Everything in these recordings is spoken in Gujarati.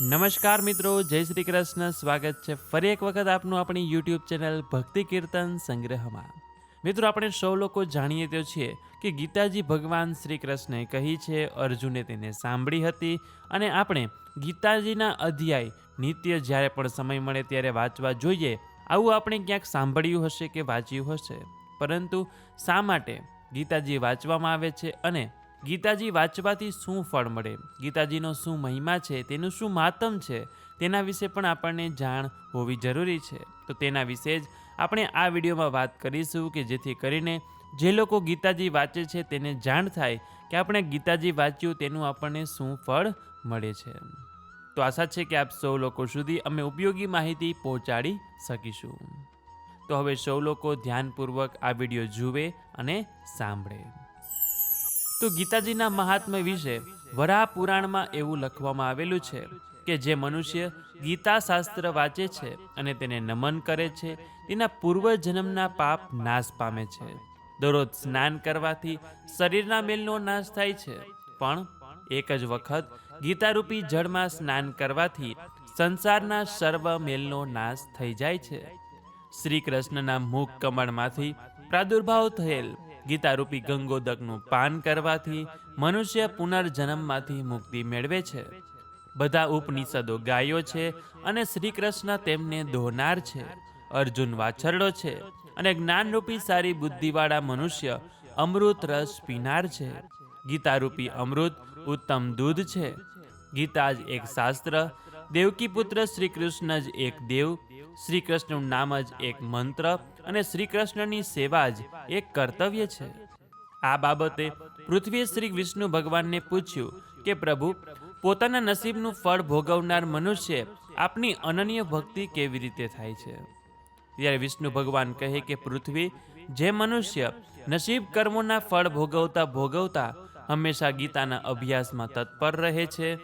નમસ્કાર મિત્રો, જય શ્રી કૃષ્ણ. સ્વાગત છે ફરી એક વખત આપનું આપણી યુટ્યુબ ચેનલ ભક્તિ કીર્તન સંગ્રહમાં. મિત્રો, આપણે સૌ લોકો જાણીએ તો છીએ કે ગીતાજી ભગવાન શ્રી કૃષ્ણે કહી છે, અર્જુને તેને સાંભળી હતી અને આપણે ગીતાજીના અધ્યાય નિત્ય જ્યારે પણ સમય મળે ત્યારે વાંચવા જોઈએ. આવું આપણે ક્યાંક સાંભળ્યું હશે કે વાંચ્યું હશે? પરંતુ શા માટે ગીતાજી વાંચવામાં આવે છે અને ગીતાજી વાંચવાથી શું ફળ મળે? ગીતાજીનો શું મહિમા છે? તેનું શું માતમ છે? તેના વિશે પણ આપણને જાણ હોવી જરૂરી છે. તો તેના વિશે જ આપણે આ વિડીયોમાં વાત કરીશું કે જેથી કરીને જે લોકો ગીતાજી વાંચે છે તેને જાણ થાય કે આપણે ગીતાજી વાંચ્યું તેનું આપણને શું ફળ મળે છે. તો આશા છે કે આપ સૌ લોકો સુધી અમે ઉપયોગી માહિતી પહોંચાડી શકીશું. તો હવે સૌ લોકો ધ્યાનપૂર્વક આ વીડિયો જુએ અને સાંભળે. તો ગીતાજીના મહાત્મ્ય વિશે વરાહ પુરાણમાં એવું લખવામાં આવેલું છે કે જે મનુષ્ય ગીતા શાસ્ત્ર વાંચે છે અને તેને નમન કરે છે, તેના પૂર્વજન્મના પાપ નાશ પામે છે. દરરોજ સ્નાન કરવાથી શરીરના મેલનો નાશ થાય છે. પણ એક જ વખત ગીતારૂપી જળમાં સ્નાન કરવાથી સંસારના સર્વ મેલનો નાશ થઈ જાય છે. શ્રી કૃષ્ણના મુખ કમળમાંથી પ્રાદુર્ભાવ થયેલ ગીતારૂપી ગંગોદકનું પાન કરવાથી મનુષ્ય પુનર્જન્મમાંથી મુક્તિ મેળવે છે. બધા ઉપનિષદો ગાયો છે અને શ્રી કૃષ્ણ તેમને દોહનાર છે. અર્જુન વાછરડો છે અને જ્ઞાનરૂપી સારી બુદ્ધિવાળા મનુષ્ય અમૃત રસ પીનાર છે. ગીતારૂપી અમૃત ઉત્તમ દૂધ છે. ગીતા જ એક શાસ્ત્ર દેવકી પુત્ર શ્રી કૃષ્ણ જ એક દેવ શ્રી કૃષ્ણનું નામ જ એક મંત્ર અને શ્રી કૃષ્ણની સેવા જ એક કર્તવ્ય છે. આ બાબતે પૃથ્વીએ શ્રી વિષ્ણુ ભગવાનને પૂછ્યું કે, પ્રભુ, પોતાના નસીબનું ફળ ભોગવનાર મનુષ્ય આપની અનન્ય ભક્તિ કેવી રીતે થાય છે? ત્યારે વિષ્ણુ ભગવાન કહે કે, પૃથ્વી, જે મનુષ્ય નસીબ કર્મોના ફળ ભોગવતા ભોગવતા હંમેશા ગીતાના અભ્યાસમાં તત્પર રહે છે.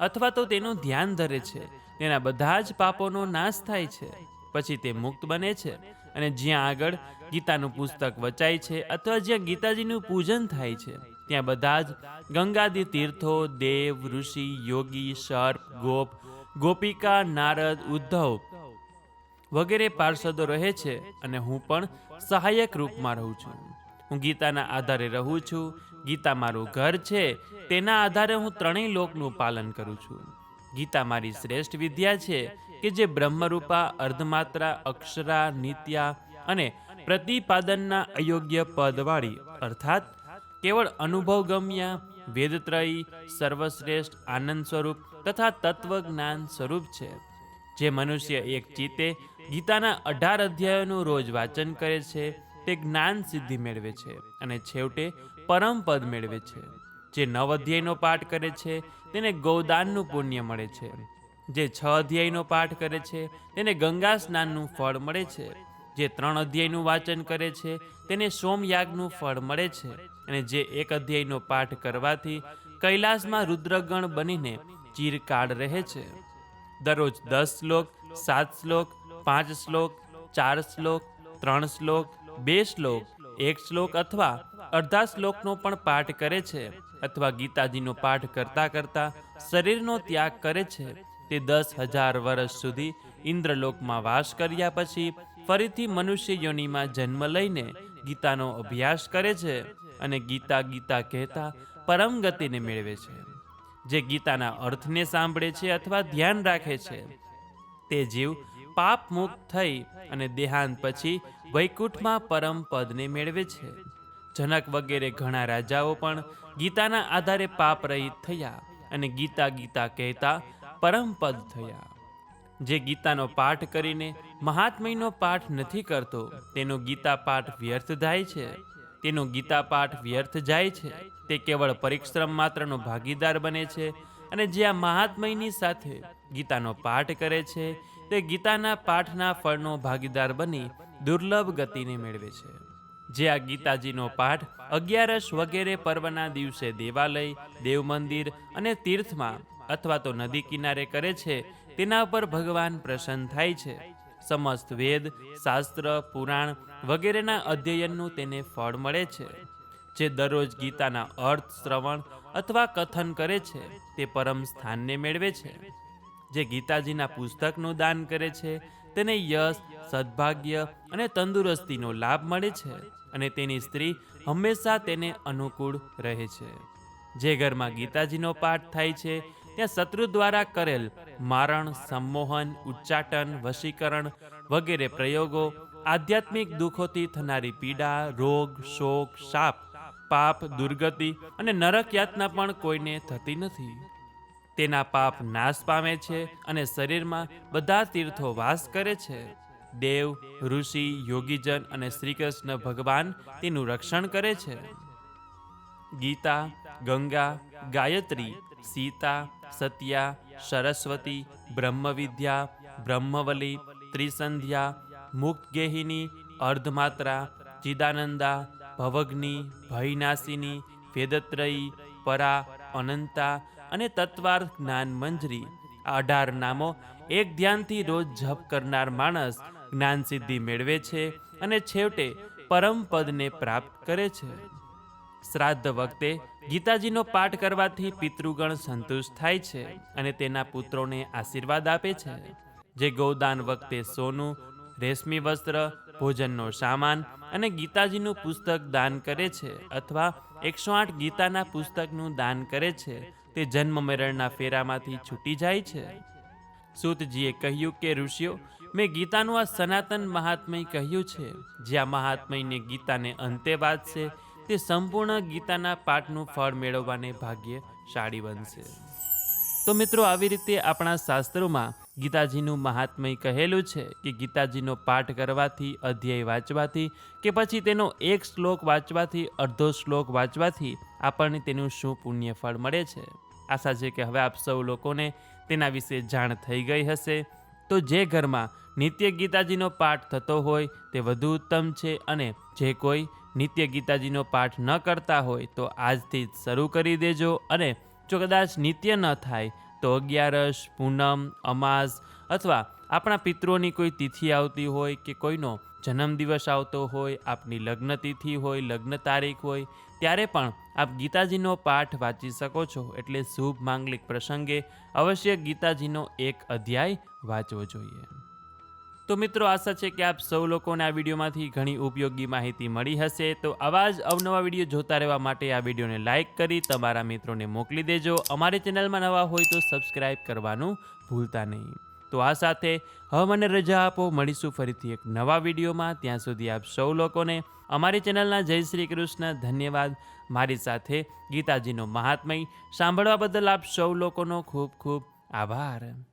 અથવા તો તેનું ધ્યાન ધરે છે. તેના બધા જ પાપોનો નાશ થાય છે. પછી તે મુક્ત બને છે અને જ્યાં આગળ ગીતાનું પુસ્તક વચાય છે અથવા જ્યાં ગીતાજીનું પૂજન થાય છે, ત્યાં બધા જ ગંગાદી તીર્થો, દેવ, ઋષિ, યોગી, સર્પ, ગોપ, ગોપિકા, નારદ, ઉદ્ધવ વગેરે પાર્ષદો રહે છે અને હું પણ સહાયક રૂપમાં રહું છું. હું ગીતાના આધારે રહું છું ગીતા મારું ઘર છે, તેના આધારે હું ત્રણેય લોકનું પાલન કરું છું. ગીતા મારી શ્રેષ્ઠ વિદ્યા છે કે જે બ્રહ્મરૂપા, અર્ધમાત્રા, અક્ષરા, નિત્યા અને પ્રતિપાદનના અયોગ્ય પદવાળી, અર્થાત કેવળ અનુભવગમ્ય, વેદત્રયી, સર્વશ્રેષ્ઠ, આનંદ સ્વરૂપ તથા તત્વજ્ઞાન સ્વરૂપ છે. જે મનુષ્ય એક ચિત્તે ગીતાના અઢાર અધ્યાયોનું રોજ વાંચન કરે છે, તે જ્ઞાન સિદ્ધિ મેળવે છે અને છેવટે પરમ પદ મેળવે છે, જે નવ અધ્યાયનો પાઠ કરે છે, તેને ગૌદાનનું પુણ્ય મળે છે. જે છ અધ્યાયનો પાઠ કરે છે, તેને ગંગા સ્નાનનું ફળ મળે છે. જે ત્રણ અધ્યાયનું વાંચન કરે છે, તેને સોમયાગનું ફળ મળે છે. અને જે એક અધ્યાયનો પાઠ કરવાથી કૈલાસમાં રુદ્રગણ બનીને ચીરકાળ રહે છે. દરરોજ દસ શ્લોક, સાત શ્લોક, પાંચ શ્લોક, ચાર શ્લોક, ત્રણ શ્લોક, બે શ્લોક, એક શ્લોક અથવા અડધા શ્લોકનો પણ પાઠ કરે છે અથવા ગીતાજીનો પાઠ કરતા કરતા શરીરનો ત્યાગ કરે છે. તે દસ હજાર વર્ષ સુધી ઇન્દ્રલોકમાં વાસ કર્યા પછી ફરીથી મનુષ્ય યોનિમાં જન્મ લઈને ગીતાનો અભ્યાસ કરે છે અને ગીતા ગીતા કહેતા પરમ ગતિને મેળવે છે. જે ગીતાના અર્થને સાંભળે છે અથવા ધ્યાન રાખે છે, તે જીવ પાપ મુક્ત થઈ અને દેહાંત પછી વૈકુંઠમાં પરમ પદને મેળવે છે. જનક વગેરે ઘણા રાજાઓ પણ ગીતાના આધારે પાપ રહિત થયા અને ગીતા ગીતા કહેતા પરમપદ થયા. જે ગીતાનો પાઠ કરીને મહાત્મયનો પાઠ નથી કરતો, તેનો ગીતા પાઠ વ્યર્થ જાય છે. તેનો ગીતા પાઠ વ્યર્થ જાય છે. તે કેવળ પરિશ્રમ માત્રનો ભાગીદાર બને છે અને જે આ મહાત્મયની સાથે ગીતાનો પાઠ કરે છે, તે ગીતાના પાઠના ફળનો ભાગીદાર બની દુર્લભ ગતિને મેળવે છે. જે આ ગીતાજીનો પાઠ અગિયારસ વગેરે પર્વના દિવસે દેવાલય દેવ મંદિર અને તીર્થમાં અથવા તો નદી કિનારે કરે છે, તેના પર ભગવાન પ્રસન્ન થાય છે. સમસ્ત વેદ, શાસ્ત્ર, પુરાણ વગેરેના અધ્યયનનું તેને ફળ મળે છે. જે દરરોજ ગીતાના અર્થ, શ્રવણ અથવા કથન કરે છે, તે પરમ સ્થાનને મેળવે છે. જે ગીતાજીના પુસ્તકનું દાન કરે છે, તેને યશ, સદભાગ્ય અને તંદુરસ્તીનો લાભ મળે છે. અને તેની સ્ત્રી હંમેશા તેને અનુકૂળ રહે છે. જે ઘરમાં ગીતાજીનો પાઠ થાય છે, ત્યાં શત્રુ દ્વારા કરેલ મારણ, સંમોહન, ઉચ્ચાટન, વશીકરણ વગેરે પ્રયોગો આધ્યાત્મિક દુઃખોથી થનારી પીડા, રોગ, શોક, શાપ, પાપ, દુર્ગતિ અને નરક યાતના પણ કોઈને થતી નથી. તેના પાપ નાશ પામે છે અને શરીરમાં બધા તીર્થો વાસ કરે છે. દેવ, ઋષિ, યોગીજન અને શ્રીકૃષ્ણ ભગવાન તેનું રક્ષણ કરે છે. ગીતા, ગંગા, ગાયત્રી, સીતા, સત્યા, સરસ્વતી, બ્રહ્મવિદ્યા, બ્રહ્મવલી, ત્રિસંધ્યા, મુક્તગેહિની, અર્ધમાત્રા, ચિદાનંદા, ભવગ્નિ, ભયનાશિની, વેદત્રયી, પરા, અનંતા અને તત્વાર જ્ઞાન મંજરી આ અઢાર નામો એક ધ્યાનથી રોજ જપ કરનાર માણસ જ્ઞાન સિદ્ધિ મેળવે છે અને છેવટે પરમ પદને પ્રાપ્ત કરે છે. શ્રાદ્ધ વખતે ગીતાજીનો પાઠ કરવાથી પિતૃગણ સંતુષ્ટ થાય છે અને તેના પુત્રોને આશીર્વાદ આપે છે. જે ગૌદાન વખતે સોનું, રેશમી વસ્ત્ર, ભોજનનો સામાન અને ગીતાજીનું પુસ્તક દાન કરે છે અથવા એકસો આઠ ગીતાના પુસ્તકનું દાન કરે છે, તે જન્મ મરણના ફેરામાંથી છૂટી જાય છે. સૂતજીએ કહ્યું કે, ઋષિઓ, મેં ગીતાનું આ સનાતન મહાત્મય કહ્યું છે. જે આ મહાત્મયને ગીતાને અંતે વાંચશે, તે સંપૂર્ણ ગીતાના પાઠનું ફળ મેળવવાને ભાગ્યશાળી બનશે. તો મિત્રો, આવી રીતે આપણા શાસ્ત્રોમાં ગીતાજીનું મહાત્મય કહેલું છે કે, ગીતાજીનો પાઠ કરવાથી, અધ્યાય વાંચવાથી કે પછી તેનો એક શ્લોક વાંચવાથી, અડધો શ્લોક વાંચવાથી આપણને તેનું શું પુણ્ય ફળ મળે છે? આશા છે કે હવે આપ સૌ લોકોને તેના વિશે જાણ થઈ ગઈ હશે. તો જે ઘરમાં નિત્ય ગીતાજીનો પાઠ થતો હોય તે વધુ ઉત્તમ છે અને જે કોઈ નિત્ય ગીતાજીનો પાઠ ન કરતા હોય તો આજથી જ શરૂ કરી દેજો અને જો કદાચ નિત્ય ન થાય તો અગિયારસ, પૂનમ, અમાસ અથવા આપણા પિતૃઓની કોઈ તિથિ આવતી હોય કે કોઈનો જન્મદિવસ આવતો હોય, આપની લગ્ન તિથિ હોય, લગ્ન તારીખ હોય ત્યારે પણ આપ ગીતાજીનો પાઠ વાંચી શકો છો એટલે શુભ માંગલિક પ્રસંગે અવશ્ય ગીતાજીનો એક અધ્યાય વાંચવો જોઈએ. તો મિત્રો આશા છે કે આપ સૌ લોકોને આ વિડીયોમાંથી ઘણી ઉપયોગી માહિતી મળી હશે. તો આવા જ અવનવા વીડિયો જોતા રહેવા માટે આ વિડીયોને લાઇક કરી તમારા મિત્રોને મોકલી દેજો. અમારી ચેનલમાં નવા હોય તો સબસ્ક્રાઇબ કરવાનું ભૂલતા નહીં. તો આ સાથે હવે મને રજા આપો. મળીશું ફરીથી એક નવા વિડીયોમાં. ત્યાં સુધી આપ સૌ લોકોને અમારી ચેનલના જય શ્રી કૃષ્ણ. ધન્યવાદ. મારી સાથે ગીતાજીનો મહાત્મય. સાંભળવા બદલ આપ સૌ લોકોનો ખૂબ ખૂબ આભાર.